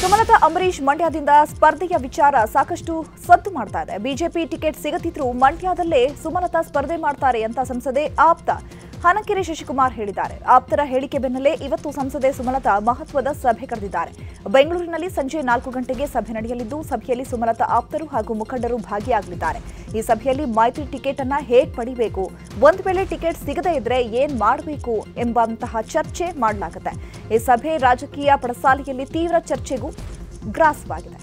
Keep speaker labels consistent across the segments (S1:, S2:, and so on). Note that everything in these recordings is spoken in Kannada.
S1: ಸುಮಲತಾ ಅಂಬರೀಶ್ ಮಂಡ್ಯದಿಂದ ಸ್ಪರ್ಧೆಯ ವಿಚಾರ ಸಾಕಷ್ಟು ಸದ್ದು ಮಾಡ್ತಾ ಇದೆ. ಬಿಜೆಪಿ ಟಿಕೆಟ್ ಸಿಗದಿದ್ರೂ ಮಂಡ್ಯದಲ್ಲೇ ಸುಮಲತಾ ಸ್ಪರ್ಧೆ ಮಾಡ್ತಾರೆ ಅಂತ ಸಂಸದೆ ಆಪ್ತ ಹನಕೆರೆ ಶಶಿಕುಮಾರ್ ಹೇಳಿದ್ದಾರೆ. ಆಪ್ತರ ಹೇಳಿಕೆ ಬೆನ್ನಲ್ಲೇ ಇವತ್ತು ಸಂಸದೆ ಸುಮಲತಾ ಮಹತ್ವದ ಸಭೆ ಕರೆದಿದ್ದಾರೆ. ಬೆಂಗಳೂರಿನಲ್ಲಿ ಸಂಜೆ ನಾಲ್ಕು ಗಂಟೆಗೆ ಸಭೆ ನಡೆಯಲಿದ್ದು, ಸಭೆಯಲ್ಲಿ ಸುಮಲತಾ ಆಪ್ತರು ಹಾಗೂ ಮುಖಂಡರು ಭಾಗಿಯಾಗಲಿದ್ದಾರೆ. ಈ ಸಭೆಯಲ್ಲಿ ಮೈತ್ರಿ ಟಿಕೆಟ್ ಅನ್ನ ಹೇಗೆ ಪಡಿಬೇಕು? ಒಂದು ವೇಳೆ ಟಿಕೆಟ್ ಸಿಗದೇ ಇದ್ರೆ ಏನ್ ಮಾಡಬೇಕು ಎಂಬಂತಹ ಚರ್ಚೆ ಮಾಡಲಾಗುತ್ತೆ. ಈ ಸಭೆ ರಾಜಕೀಯ ಪಡಸಾಲೆಯಲ್ಲಿ ತೀವ್ರ ಚರ್ಚೆಗೂ ಗ್ರಾಸವಾಗಿದೆ.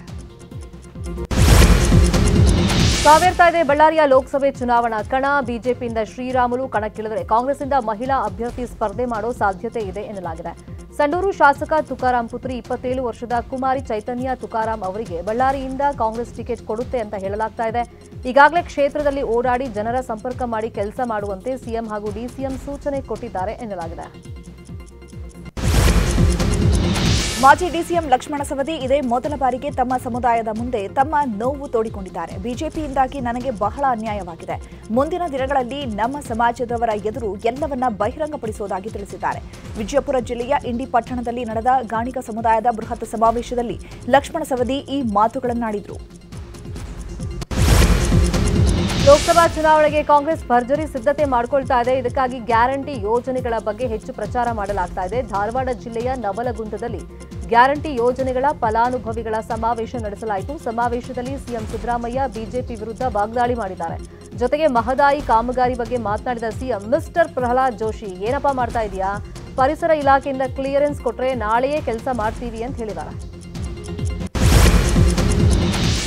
S2: ಕಾವೇರ್ತಾ ಇದೆ. ಬಳ್ಳಾರಿಯ ಲೋಕಸಭೆ ಚುನಾವಣಾ ಕಣ. ಬಿಜೆಪಿಯಿಂದ ಶ್ರೀರಾಮುಲು ಕಣಕ್ಕಿಳಿದರೆ ಕಾಂಗ್ರೆಸ್ನಿಂದ ಮಹಿಳಾ ಅಭ್ಯರ್ಥಿ ಸ್ಪರ್ಧೆ ಮಾಡೋ ಸಾಧ್ಯತೆ ಇದೆ ಎನ್ನಲಾಗಿದೆ. ಸಂಡೂರು ಶಾಸಕ ತುಕಾರಾಂ ಪುತ್ರಿ ಇಪ್ಪತ್ತೇಳು ವರ್ಷದ ಕುಮಾರಿ ಚೈತನ್ಯ ತುಕಾರಾಂ ಅವರಿಗೆ ಬಳ್ಳಾರಿಯಿಂದ ಕಾಂಗ್ರೆಸ್ ಟಿಕೆಟ್ ಕೊಡುತ್ತೆ ಅಂತ ಹೇಳಲಾಗ್ತಾ ಇದೆ. ಈಗಾಗಲೇ ಕ್ಷೇತ್ರದಲ್ಲಿ ಓಡಾಡಿ ಜನರ ಸಂಪರ್ಕ ಮಾಡಿ ಕೆಲಸ ಮಾಡುವಂತೆ ಸಿಎಂ ಹಾಗೂ ಡಿಸಿಎಂ ಸೂಚನೆ ಕೊಟ್ಟಿದ್ದಾರೆ ಎನ್ನಲಾಗಿದೆ.
S1: ಮಾಜಿ ಡಿಸಿಎಂ ಲಕ್ಷ್ಮಣ ಸವದಿ ಇದೇ ಮೊದಲ ಬಾರಿಗೆ ತಮ್ಮ ಸಮುದಾಯದ ಮುಂದೆ ತಮ್ಮ ನೋವು ತೋಡಿಕೊಂಡಿದ್ದಾರೆ. ಬಿಜೆಪಿಯಿಂದಾಗಿ ನನಗೆ ಬಹಳ ಅನ್ಯಾಯವಾಗಿದೆ. ಮುಂದಿನ ದಿನಗಳಲ್ಲಿ ನಮ್ಮ ಸಮಾಜದವರ ಎದುರು ಎಲ್ಲವನ್ನ ಬಹಿರಂಗಪಡಿಸುವುದಾಗಿ ತಿಳಿಸಿದ್ದಾರೆ. ವಿಜಯಪುರ ಜಿಲ್ಲೆಯ ಇಂಡಿ ಪಟ್ಟಣದಲ್ಲಿ ನಡೆದ ಗಾಣಿಕ ಸಮುದಾಯದ ಬೃಹತ್ ಸಮಾವೇಶದಲ್ಲಿ ಲಕ್ಷ್ಮಣ ಸವದಿ ಈ ಮಾತುಗಳನ್ನಾಡಿದರು.
S2: ಲೋಕಸಭಾ ಚುನಾವಣೆಗೆ ಕಾಂಗ್ರೆಸ್ ಭರ್ಜರಿ ಸಿದ್ಧತೆ ಮಾಡಿಕೊಳ್ತಾ ಇದೆ. ಇದಕ್ಕಾಗಿ ಗ್ಯಾರಂಟಿ ಯೋಜನೆಗಳ ಬಗ್ಗೆ ಹೆಚ್ಚು ಪ್ರಚಾರ ಮಾಡಲಾಗ್ತಾ ಇದೆ. ಧಾರವಾಡ ಜಿಲ್ಲೆಯ ನವಲಗುಂದದಲ್ಲಿ ಗ್ಯಾರಂಟಿ ಯೋಜನೆಗಳ ಫಲಾನುಭವಿಗಳ ಸಮಾವೇಶ ನಡೆಸಲಾಯಿತು. ಸಮಾವೇಶದಲ್ಲಿ ಸಿಎಂ ಸಿದ್ದರಾಮಯ್ಯ ಬಿಜೆಪಿ ವಿರುದ್ಧ ವಾಗ್ದಾಳಿ ಮಾಡಿದ್ದಾರೆ. ಜೊತೆಗೆ ಮಹದಾಯಿ ಕಾಮಗಾರಿ ಬಗ್ಗೆ ಮಾತನಾಡಿದ ಸಿಎಂ, ಮಿಸ್ಟರ್ ಪ್ರಹ್ಲಾದ್ ಜೋಶಿ, ಏನಪ್ಪಾ ಮಾಡ್ತಾ ಇದೆಯಾ? ಪರಿಸರ ಇಲಾಖೆಯಿಂದ ಕ್ಲಿಯರೆನ್ಸ್ ಕೊಟ್ರೆ ನಾಳೆಯೇ ಕೆಲಸ ಮಾಡ್ತೀವಿ ಅಂತ ಹೇಳಿದ್ದಾರೆ.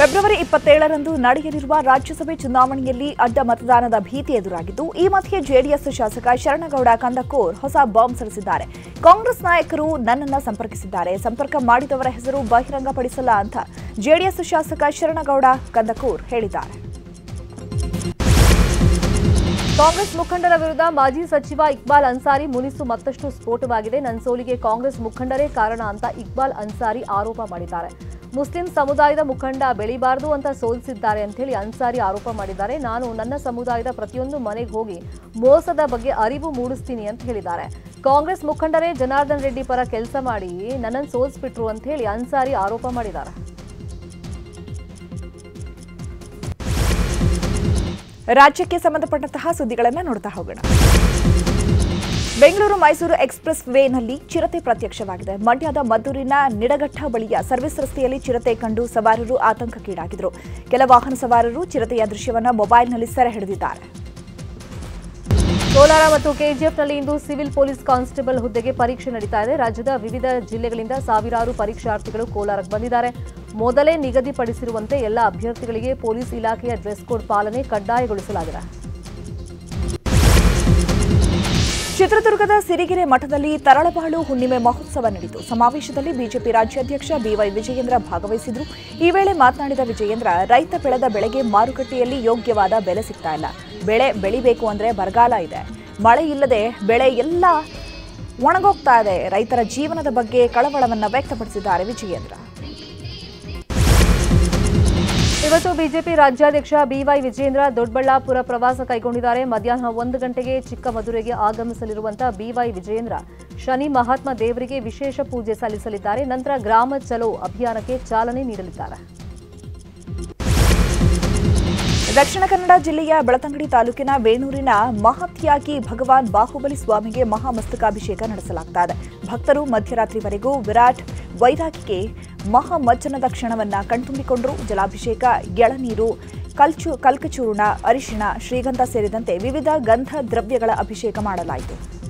S1: ಫೆಬ್ರವರಿ ಇಪ್ಪತ್ತೇಳರಂದು ನಡೆಯಲಿರುವ ರಾಜ್ಯಸಭೆ ಚುನಾವಣೆಯಲ್ಲಿ ಅಡ್ಡ ಮತದಾನದ ಭೀತಿ ಎದುರಾಗಿದ್ದು, ಈ ಮಧ್ಯೆ ಜೆಡಿಎಸ್ ಶಾಸಕ ಶರಣಗೌಡ ಕಂದಕೋರ್ ಹೊಸ ಬಾಂಬ್ ಸಿಡಿಸಿದ್ದಾರೆ ಕಾಂಗ್ರೆಸ್ ನಾಯಕರು ನನ್ನನ್ನು ಸಂಪರ್ಕಿಸಿದ್ದಾರೆ. ಸಂಪರ್ಕ ಮಾಡಿದವರ ಹೆಸರು ಬಹಿರಂಗಪಡಿಸಲ್ಲ ಅಂತ ಜೆಡಿಎಸ್ ಶಾಸಕ ಶರಣಗೌಡ ಕಂದಕೂರ್ ಹೇಳಿದ್ದಾರೆ.
S2: ಕಾಂಗ್ರೆಸ್ ಮುಖಂಡರ ವಿರುದ್ಧ ಮಾಜಿ ಸಚಿವ ಇಕ್ಬಾಲ್ ಅನ್ಸಾರಿ ಮುನಿಸು ಮತ್ತಷ್ಟು ಸ್ಫೋಟವಾಗಿದೆ. ನನ್ನ ಸೋಲಿಗೆ ಕಾಂಗ್ರೆಸ್ ಮುಖಂಡರೇ ಕಾರಣ ಅಂತ ಇಕ್ಬಾಲ್ ಅನ್ಸಾರಿ ಆರೋಪ ಮಾಡಿದ್ದಾರೆ. ಮುಸ್ಲಿಂ ಸಮುದಾಯದ ಮುಖಂಡ ಬೆಳಿಬಾರದು ಅಂತ ಸೋಲಿಸಿದ್ದಾರೆ ಅಂತ ಹೇಳಿ ಅನ್ಸಾರಿ ಆರೋಪ ಮಾಡಿದ್ದಾರೆ. ನಾನು ನನ್ನ ಸಮುದಾಯದ ಪ್ರತಿಯೊಂದು ಮನೆಗೆ ಹೋಗಿ ಮೋಸದ ಬಗ್ಗೆ ಅರಿವು ಮೂಡಿಸ್ತೀನಿ ಅಂತ ಹೇಳಿದ್ದಾರೆ. ಕಾಂಗ್ರೆಸ್ ಮುಖಂಡರೇ ಜನಾರ್ದನ್ ರೆಡ್ಡಿ ಪರ ಕೆಲಸ ಮಾಡಿ ನನ್ನನ್ನು ಸೋಲಿಸ್ಬಿಟ್ರು ಅಂತ ಹೇಳಿ ಅನ್ಸಾರಿ ಆರೋಪ ಮಾಡಿದ್ದಾರೆ.
S1: ರಾಜ್ಯಕ್ಕೆ ಸಂಬಂಧಪಟ್ಟಂತಹ ಸುದ್ದಿಗಳನ್ನು ನೋಡ್ತಾ ಹೋಗೋಣ. ಬೆಂಗಳೂರು ಮೈಸೂರು ಎಕ್ಸ್ಪ್ರೆಸ್ ವೇನಲ್ಲಿ ಚಿರತೆ ಪ್ರತ್ಯಕ್ಷವಾಗಿದೆ. ಮಂಡ್ಯದ ಮದ್ದೂರಿನ ನಿಡಘಟ್ಟ ಬಳಿಯ ಸರ್ವಿಸ್ ರಸ್ತೆಯಲ್ಲಿ ಚಿರತೆ ಕಂಡು ಸವಾರರು ಆತಂಕಕ್ಕೀಡಾಗಿದ್ದರು. ಕೆಲ ವಾಹನ ಸವಾರರು ಚಿರತೆಯ ದೃಶ್ಯವನ್ನು ಮೊಬೈಲ್ನಲ್ಲಿ ಸೆರೆ ಹಿಡಿದಿದ್ದಾರೆ.
S2: ಕೋಲಾರ ಮತ್ತು ಕೆಜಿಎಫ್ನಲ್ಲಿ ಇಂದು ಸಿವಿಲ್ ಪೊಲೀಸ್ ಕಾನ್ಸ್ಟೇಬಲ್ ಹುದ್ದೆಗೆ ಪರೀಕ್ಷೆ ನಡೀತಾ ಇದೆ. ರಾಜ್ಯದ ವಿವಿಧ ಜಿಲ್ಲೆಗಳಿಂದ ಸಾವಿರಾರು ಪರೀಕ್ಷಾರ್ಥಿಗಳು ಕೋಲಾರಕ್ಕೆ ಬಂದಿದ್ದಾರೆ. ಮೊದಲೇ ನಿಗದಿಪಡಿಸಿರುವಂತೆ ಎಲ್ಲ ಅಭ್ಯರ್ಥಿಗಳಿಗೆ ಪೊಲೀಸ್ ಇಲಾಖೆಯ ಡ್ರೆಸ್ ಕೋಡ್ ಪಾಲನೆ ಕಡ್ಡಾಯಗೊಳಿಸಲಾಗಿದೆ.
S1: ಚಿತ್ರದುರ್ಗದ ಸಿರಿಗೆರೆ ಮಠದಲ್ಲಿ ತರಳಬಾಳು ಹುಣ್ಣಿಮೆ ಮಹೋತ್ಸವ ನಡೆಯಿತು. ಸಮಾವೇಶದಲ್ಲಿ ಬಿಜೆಪಿ ರಾಜ್ಯಾಧ್ಯಕ್ಷ ಬಿವೈ ವಿಜಯೇಂದ್ರ ಭಾಗವಹಿಸಿದ್ರು. ಈ ವೇಳೆ ಮಾತನಾಡಿದ ವಿಜಯೇಂದ್ರ, ರೈತ ಬೆಳೆದ ಬೆಳೆಗೆ ಮಾರುಕಟ್ಟೆಯಲ್ಲಿ ಯೋಗ್ಯವಾದ ಬೆಲೆ ಸಿಗ್ತಾ ಇಲ್ಲ. ಬೆಳೆ ಬೆಳಿಬೇಕು ಅಂದ್ರೆ ಬರಗಾಲ ಇದೆ. ಮಳೆ ಇಲ್ಲದೆ ಬೆಳೆ ಎಲ್ಲ ಒಣಗೋಗ್ತಾ ಇದೆ. ರೈತರ ಜೀವನದ ಬಗ್ಗೆ ಕಳವಳವನ್ನು ವ್ಯಕ್ತಪಡಿಸಿದ್ದಾರೆ ವಿಜಯೇಂದ್ರ.
S2: ಇವತ್ತು ಬಿಜೆಪಿ ರಾಜ್ಯಾಧ್ಯಕ್ಷ ಬಿವೈ ವಿಜೇಂದ್ರ ದೊಡ್ಡಬಳ್ಳಾಪುರ ಪ್ರವಾಸ ಕೈಗೊಂಡಿದ್ದಾರೆ. ಮಧ್ಯಾಹ್ನ ಒಂದು ಗಂಟೆಗೆ ಚಿಕ್ಕಮದುರೆಗೆ ಆಗಮಿಸಲಿರುವಂತಹ ಬಿವೈ ವಿಜೇಂದ್ರ ಶನಿ ಮಹಾತ್ಮ ದೇವರಿಗೆ ವಿಶೇಷ ಪೂಜೆ ಸಲ್ಲಿಸಲಿದ್ದಾರೆ. ನಂತರ ಗ್ರಾಮ ಚಲೋ ಅಭಿಯಾನಕ್ಕೆ ಚಾಲನೆ ನೀಡಲಿದ್ದಾರೆ.
S1: ದಕ್ಷಿಣ ಕನ್ನಡ ಜಿಲ್ಲೆಯ ಬೆಳತಂಗಡಿ ತಾಲೂಕಿನ ವೇಣೂರಿನ ಮಹತ್ಯಾಗಿ ಭಗವಾನ್ ಬಾಹುಬಲಿ ಸ್ವಾಮಿಗೆ ಮಹಾಮಸ್ತಕಾಭಿಷೇಕ ನಡೆಸಲಾಗ್ತಾ ಇದೆ ಭಕ್ತರು ಮಧ್ಯರಾತ್ರಿವರೆಗೂ ವಿರಾಟ್ ವೈರಾಗಿಗೆ ಮಹಾಮಜ್ಜನದ ಕ್ಷಣವನ್ನ ಕಣ್ತುಂಬಿಕೊಂಡರು. ಜಲಾಭಿಷೇಕ, ಎಳನೀರು, ಕಲ್ಚು, ಕಲ್ಕಚೂರ್ಣ, ಅರಿಶಿಣ, ಶ್ರೀಗಂಧ ಸೇರಿದಂತೆ ವಿವಿಧ ಗಂಧ ದ್ರವ್ಯಗಳ ಅಭಿಷೇಕ ಮಾಡಲಾಯಿತು.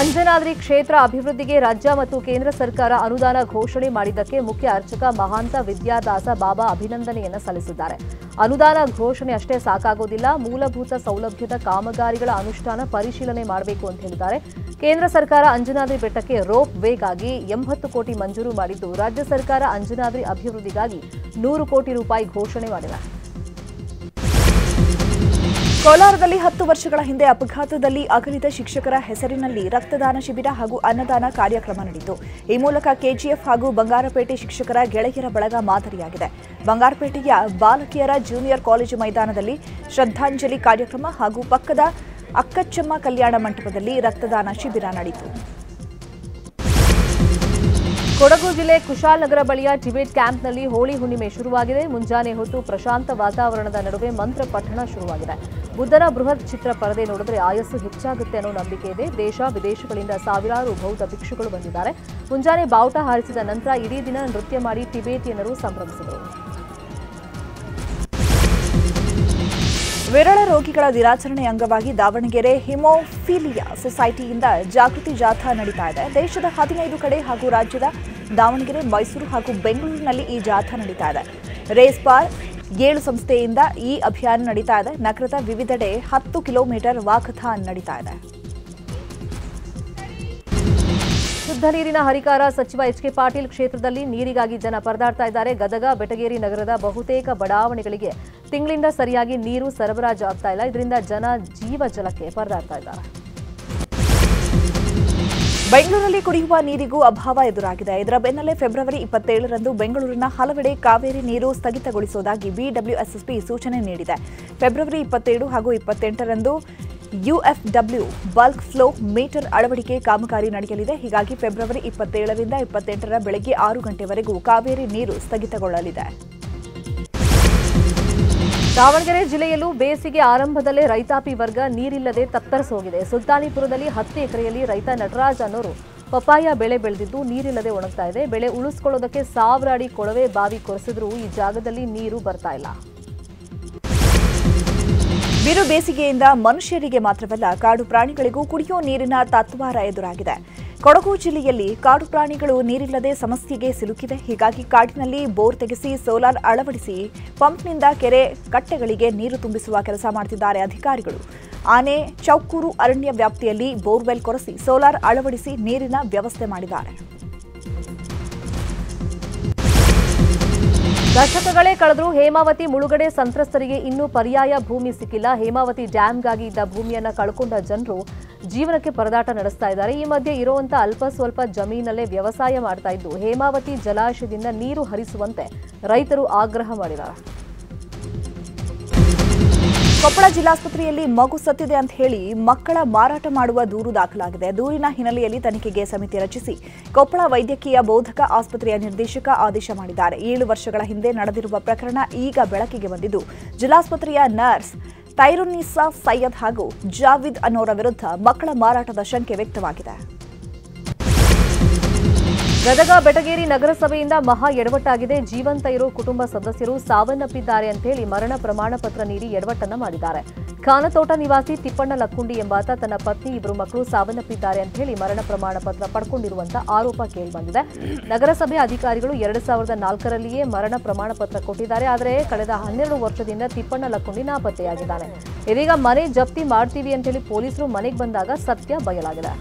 S2: ಅಂಜನಾದ್ರಿ ಕ್ಷೇತ್ರ ಅಭಿವೃದ್ಧಿಗೆ ರಾಜ್ಯ ಮತ್ತು ಕೇಂದ್ರ ಸರ್ಕಾರ ಅನುದಾನ ಘೋಷಣೆ ಮಾಡಿದ್ದಕ್ಕೆ ಮುಖ್ಯ ಅರ್ಚಕ ಮಹಾಂತ ವಿದ್ಯಾದಾಸ ಬಾಬಾ ಅಭಿನಂದನೆಯನ್ನು ಸಲ್ಲಿಸಿದ್ದಾರೆ. ಅನುದಾನ ಘೋಷಣೆ ಅಷ್ಟೇ ಸಾಕಾಗೋದಿಲ್ಲ. ಮೂಲಭೂತ ಸೌಲಭ್ಯದ ಕಾಮಗಾರಿಗಳ ಅನುಷ್ಠಾನ ಪರಿಶೀಲನೆ ಮಾಡಬೇಕು ಅಂತ ಹೇಳಿದ್ದಾರೆ. ಕೇಂದ್ರ ಸರ್ಕಾರ ಅಂಜನಾದ್ರಿ ಬೆಟ್ಟಕ್ಕೆ ರೋಪ್ ವೇಗಾಗಿ ಎಂಬತ್ತು ಕೋಟಿ ಮಂಜೂರು ಮಾಡಿದ್ದು, ರಾಜ್ಯ ಸರ್ಕಾರ ಅಂಜನಾದ್ರಿ ಅಭಿವೃದ್ಧಿಗಾಗಿ ನೂರು ಕೋಟಿ ರೂಪಾಯಿ ಘೋಷಣೆ ಮಾಡಿದೆ.
S1: ಕೋಲಾರದಲ್ಲಿ ಹತ್ತು ವರ್ಷಗಳ ಹಿಂದೆ ಅಪಘಾತದಲ್ಲಿ ಅಗಲಿದ ಶಿಕ್ಷಕರ ಹೆಸರಿನಲ್ಲಿ ರಕ್ತದಾನ ಶಿಬಿರ ಹಾಗೂ ಅನ್ನದಾನ ಕಾರ್ಯಕ್ರಮ ನಡೆಯಿತು. ಈ ಮೂಲಕ ಕೆಜಿಎಫ್ ಹಾಗೂ ಬಂಗಾರಪೇಟೆ ಶಿಕ್ಷಕರ ಗೆಳೆಯರ ಬಳಗ ಮಾದರಿಯಾಗಿದೆ. ಬಂಗಾರಪೇಟೆಯ ಬಾಲಕಿಯರ ಜೂನಿಯರ್ ಕಾಲೇಜು ಮೈದಾನದಲ್ಲಿ ಶ್ರದ್ಧಾಂಜಲಿ ಕಾರ್ಯಕ್ರಮ ಹಾಗೂ ಪಕ್ಕದ ಅಕ್ಕಚ್ಚಮ್ಮ ಕಲ್ಯಾಣ ಮಂಟಪದಲ್ಲಿ ರಕ್ತದಾನ ಶಿಬಿರ ನಡೆಯಿತು.
S2: ಕೊಡಗು ಜಿಲ್ಲೆ ಕುಶಾಲನಗರ ಬಳಿಯ ಟಿಬೆಟ್ ಕ್ಯಾಂಪ್ನಲ್ಲಿ ಹೋಳಿ ಹುಣ್ಣಿಮೆ ಶುರುವಾಗಿದೆ. ಮುಂಜಾನೆ ಹೊತ್ತು ಪ್ರಶಾಂತ ವಾತಾವರಣದ ನಡುವೆ ಮಂತ್ರ ಪಠಣ ಶುರುವಾಗಿದೆ. ಬುದ್ಧನ ಬೃಹತ್ ಚಿತ್ರ ಪರದೆ ನೋಡಿದ್ರೆ ಆಯಸ್ಸು ಹೆಚ್ಚಾಗುತ್ತೆ ಅನ್ನೋ ನಂಬಿಕೆ ಇದೆ. ದೇಶ ವಿದೇಶಗಳಿಂದ ಸಾವಿರಾರು ಬೌದ್ಧ ಭಿಕ್ಷುಗಳು ಬಂದಿದ್ದಾರೆ. ಮುಂಜಾನೆ ಬಾವುಟ ಹಾರಿಸಿದ ನಂತರ ಇಡೀ ದಿನ ನೃತ್ಯ ಮಾಡಿ ಟಿಬೇಟಿಯನ್ನರು ಸಂಭ್ರಮಿಸಿದರು.
S1: ವಿರಳ ರೋಗಿಗಳ ದಿನಾಚರಣೆ ಅಂಗವಾಗಿ ದಾವಣಗೆರೆ ಹಿಮೋಫಿಲಿಯಾ ಸೊಸೈಟಿಯಿಂದ ಜಾಗೃತಿ ಜಾಥಾ ನಡೀತಾ ಇದೆ. ದೇಶದ ಹದಿನೈದು ಕಡೆ ಹಾಗೂ ರಾಜ್ಯದ ದಾವಣಗೆರೆ, ಮೈಸೂರು ಹಾಗೂ ಬೆಂಗಳೂರಿನಲ್ಲಿ ಈ ಜಾಥಾ ನಡೀತಾ ಇದೆ. ರೇಸ್ ಬಾರ್ ಏಳು ಸಂಸ್ಥೆಯಿಂದ ಈ ಅಭಿಯಾನ ನಡೀತಾ ಇದೆ. ನಗರದ ವಿವಿಧೆಡೆ ಹತ್ತು ಕಿಲೋಮೀಟರ್ ವಾಕಥಾನ್ ನಡೀತಾ ಇದೆ.
S2: ಶುದ್ಧ ನೀರಿನ ಹರಿಕಾರ ಸಚಿವ ಎಚ್ ಕೆ ಪಾಟೀಲ್ ಕ್ಷೇತ್ರದಲ್ಲಿ ನೀರಿಗಾಗಿ ಜನ ಪರದಾಡ್ತಾ ಇದ್ದಾರೆ. ಗದಗ, ಬೆಟಗೇರಿ ನಗರದ ಬಹುತೇಕ ಬಡಾವಣೆಗಳಿಗೆ ತಿಂಗಳಿಂದ ಸರಿಯಾಗಿ ನೀರು ಸರಬರಾಜು ಆಗ್ತಾ ಇಲ್ಲ. ಇದರಿಂದ ಜನ ಜೀವ ಜಲಕ್ಕೆ ಪರದಾಡ್ತಾ ಇದ್ದಾರೆ.
S1: ಬೆಂಗಳೂರಲ್ಲಿ ಕುಡಿಯುವ ನೀರಿಗೂ ಅಭಾವ ಎದುರಾಗಿದೆ. ಇದರ ಬೆನ್ನಲ್ಲೇ ಫೆಬ್ರವರಿ ಇಪ್ಪತ್ತೇಳರಂದು ಬೆಂಗಳೂರಿನ ಹಲವೆಡೆ ಕಾವೇರಿ ನೀರು ಸ್ಥಗಿತಗೊಳಿಸುವುದಾಗಿ ಬಿಡಬ್ಲ್ಯೂಎಸ್ಎಸ್ಪಿ ಸೂಚನೆ ನೀಡಿದೆ. ಫೆಬ್ರವರಿ ಇಪ್ಪತ್ತೇಳು ಹಾಗೂ ಇಪ್ಪತ್ತೆಂಟರಂದು ಯುಎಫ್ಡಬ್ಲ್ಯೂ ಬಲ್ಕ್ ಫ್ಲೋ ಮೀಟರ್ ಅಳವಡಿಕೆ ಕಾಮಗಾರಿ ನಡೆಯಲಿದೆ. ಹೀಗಾಗಿ ಫೆಬ್ರವರಿ ಇಪ್ಪತ್ತೇಳರಿಂದ ಇಪ್ಪತ್ತೆಂಟರ ಬೆಳಗ್ಗೆ ಆರು ಗಂಟೆವರೆಗೂ ಕಾವೇರಿ ನೀರು ಸ್ಥಗಿತಗೊಳ್ಳಲಿದೆ.
S2: ದಾವಣಗೆರೆ ಜಿಲ್ಲೆಯಲ್ಲೂ ಬೇಸಿಗೆ ಆರಂಭದಲ್ಲೇ ರೈತಾಪಿ ವರ್ಗ ನೀರಿಲ್ಲದೆ ತತ್ತರಿಸೋಗಿದೆ. ಸುಲ್ತಾನಿಪುರದಲ್ಲಿ ಹತ್ತು ಎಕರೆಯಲ್ಲಿ ರೈತ ನಟರಾಜ್ ಅನ್ನೋರು ಪಪಾಯ ಬೆಳೆ ಬೆಳೆದಿದ್ದು ನೀರಿಲ್ಲದೆ ಒಣಗ್ತಾ ಇದೆ. ಬೆಳೆ ಉಳಿಸ್ಕೊಳ್ಳೋದಕ್ಕೆ ಸಾವಿರ ಅಡಿ ಕೊಳವೆ ಬಾವಿ ಕೊರೆಸಿದ್ರೂ ಈ ಜಾಗದಲ್ಲಿ ನೀರು ಬರ್ತಾ ಇಲ್ಲ.
S1: ಬಿರು ಬೇಸಿಗೆಯಿಂದ ಮನುಷ್ಯರಿಗೆ ಮಾತ್ರವಲ್ಲ ಕಾಡು ಪ್ರಾಣಿಗಳಿಗೂ ಕುಡಿಯೋ ನೀರಿನ ತತ್ವಾರ ಎದುರಾಗಿದೆ. ಕೊಡಗು ಜಿಲ್ಲೆಯಲ್ಲಿ ಕಾಡು ಪ್ರಾಣಿಗಳು ನೀರಿಲ್ಲದೆ ಸಮಸ್ಯೆಗೆ ಸಿಲುಕಿದೆ ಹೀಗಾಗಿ ಕಾಡಿನಲ್ಲಿ ಬೋರ್ ತೆಗೆಸಿ, ಸೋಲಾರ್ ಅಳವಡಿಸಿ, ಪಂಪ್ನಿಂದ ಕೆರೆ ಕಟ್ಟೆಗಳಿಗೆ ನೀರು ತುಂಬಿಸುವ ಕೆಲಸ ಮಾಡುತ್ತಿದ್ದಾರೆ ಅಧಿಕಾರಿಗಳು. ಆನೆ, ಚೌಕೂರು ಅರಣ್ಯ ವ್ಯಾಪ್ತಿಯಲ್ಲಿ ಬೋರ್ವೆಲ್ ಕೊರೆಸಿ, ಸೋಲಾರ್ ಅಳವಡಿಸಿ ನೀರಿನ ವ್ಯವಸ್ಥೆ ಮಾಡಿದ್ದಾರೆ.
S2: ದಶಕಗಳೇ ಕಳೆದರೂ ಹೇಮಾವತಿ ಮುಳುಗಡೆ ಸಂತ್ರಸ್ತರಿಗೆ ಇನ್ನೂ ಪರ್ಯಾಯ ಭೂಮಿ ಸಿಕ್ಕಿಲ್ಲ. ಹೇಮಾವತಿ ಡ್ಯಾಂಗಾಗಿ ಇದ್ದ ಭೂಮಿಯನ್ನು ಕಳ್ಕೊಂಡ ಜನರು ಜೀವನಕ್ಕೆ ಪರದಾಟ ನಡೆಸ್ತಾ ಇದ್ದಾರೆ. ಈ ಮಧ್ಯೆ ಇರುವಂತಹ ಅಲ್ಪ ಸ್ವಲ್ಪ ಜಮೀನಲ್ಲೇ ವ್ಯವಸಾಯ ಮಾಡ್ತಾ ಇದ್ದು ಹೇಮಾವತಿ ಜಲಾಶಯದಿಂದ ನೀರು ಹರಿಸುವಂತೆ ರೈತರು ಆಗ್ರಹ ಮಾಡಿದ್ದಾರೆ.
S1: ಕೊಪ್ಪಳ ಜಿಲ್ಲಾಸ್ಪತ್ರೆಯಲ್ಲಿ ಮಗು ಸತ್ತಿದೆ ಅಂತ ಹೇಳಿ ಮಕ್ಕಳ ಮಾರಾಟ ಮಾಡುವ ದೂರು ದಾಖಲಾಗಿದೆ. ದೂರಿನ ಹಿನ್ನೆಲೆಯಲ್ಲಿ ತನಿಖೆಗೆ ಸಮಿತಿ ರಚಿಸಿ ಕೊಪ್ಪಳ ವೈದ್ಯಕೀಯ ಬೋಧಕ ಆಸ್ಪತ್ರೆಯ ನಿರ್ದೇಶಕ ಆದೇಶ ಮಾಡಿದ್ದಾರೆ. ಏಳು ವರ್ಷಗಳ ಹಿಂದೆ ನಡೆದಿರುವ ಪ್ರಕರಣ ಈಗ ಬೆಳಕಿಗೆ ಬಂದಿದ್ದು, ಜಿಲ್ಲಾಸ್ಪತ್ರೆಯ ನರ್ಸ್ ತೈರುನ್ನಿಸಾ ಸೈಯದ್ ಹಾಗೂ ಜಾವಿದ್ ಅನ್ನೋರ ವಿರುದ್ಧ ಮಕ್ಕಳ ಮಾರಾಟದ ಶಂಕೆ ವ್ಯಕ್ತವಾಗಿದೆ.
S2: ಗದಗ ಬೆಟಗೇರಿ ನಗರಸಭೆಯಿಂದ ಮಹಾ ಎಡವಟ್ಟಾಗಿದೆ. ಜೀವಂತ ಇರೋ ಕುಟುಂಬ ಸದಸ್ಯರು ಸಾವನ್ನಪ್ಪಿದ್ದಾರೆ ಅಂತ ಹೇಳಿ ಮರಣ ಪ್ರಮಾಣ ಪತ್ರ ನೀಡಿ ಎಡವಟ್ಟನ್ನ ಮಾಡಿದ್ದಾರೆ. ಖಾನತೋಟ ನಿವಾಸಿ ತಿಪ್ಪಣ್ಣ ಲಕ್ಕುಂಡಿ ಎಂಬಾತ ತನ್ನ ಪತ್ನಿ ಇಬ್ಬರು ಮಕ್ಕಳು ಸಾವನ್ನಪ್ಪಿದ್ದಾರೆ ಅಂತ ಹೇಳಿ ಮರಣ ಪ್ರಮಾಣ ಪತ್ರ ಪಡ್ಕೊಂಡಿರುವಂತಹ ಆರೋಪ ಕೇಳಿಬಂದಿದೆ. ನಗರಸಭೆ ಅಧಿಕಾರಿಗಳು ಎರಡು ಸಾವಿರದ ನಾಲ್ಕರಲ್ಲಿಯೇ ಮರಣ ಪ್ರಮಾಣ ಪತ್ರ ಕೊಟ್ಟಿದ್ದಾರೆ. ಆದರೆ ಕಳೆದ ಹನ್ನೆರಡು ವರ್ಷದಿಂದ ತಿಪ್ಪಣ್ಣ ಲಕ್ಕುಂಡಿ ನಾಪತ್ತೆಯಾಗಿದ್ದಾನೆ. ಇದೀಗ ಮನೆ ಜಪ್ತಿ ಮಾಡ್ತೀವಿ ಅಂತ ಹೇಳಿ ಪೊಲೀಸರು ಮನೆಗೆ ಬಂದಾಗ ಸತ್ಯ ಬಯಲಾಗಿದೆ.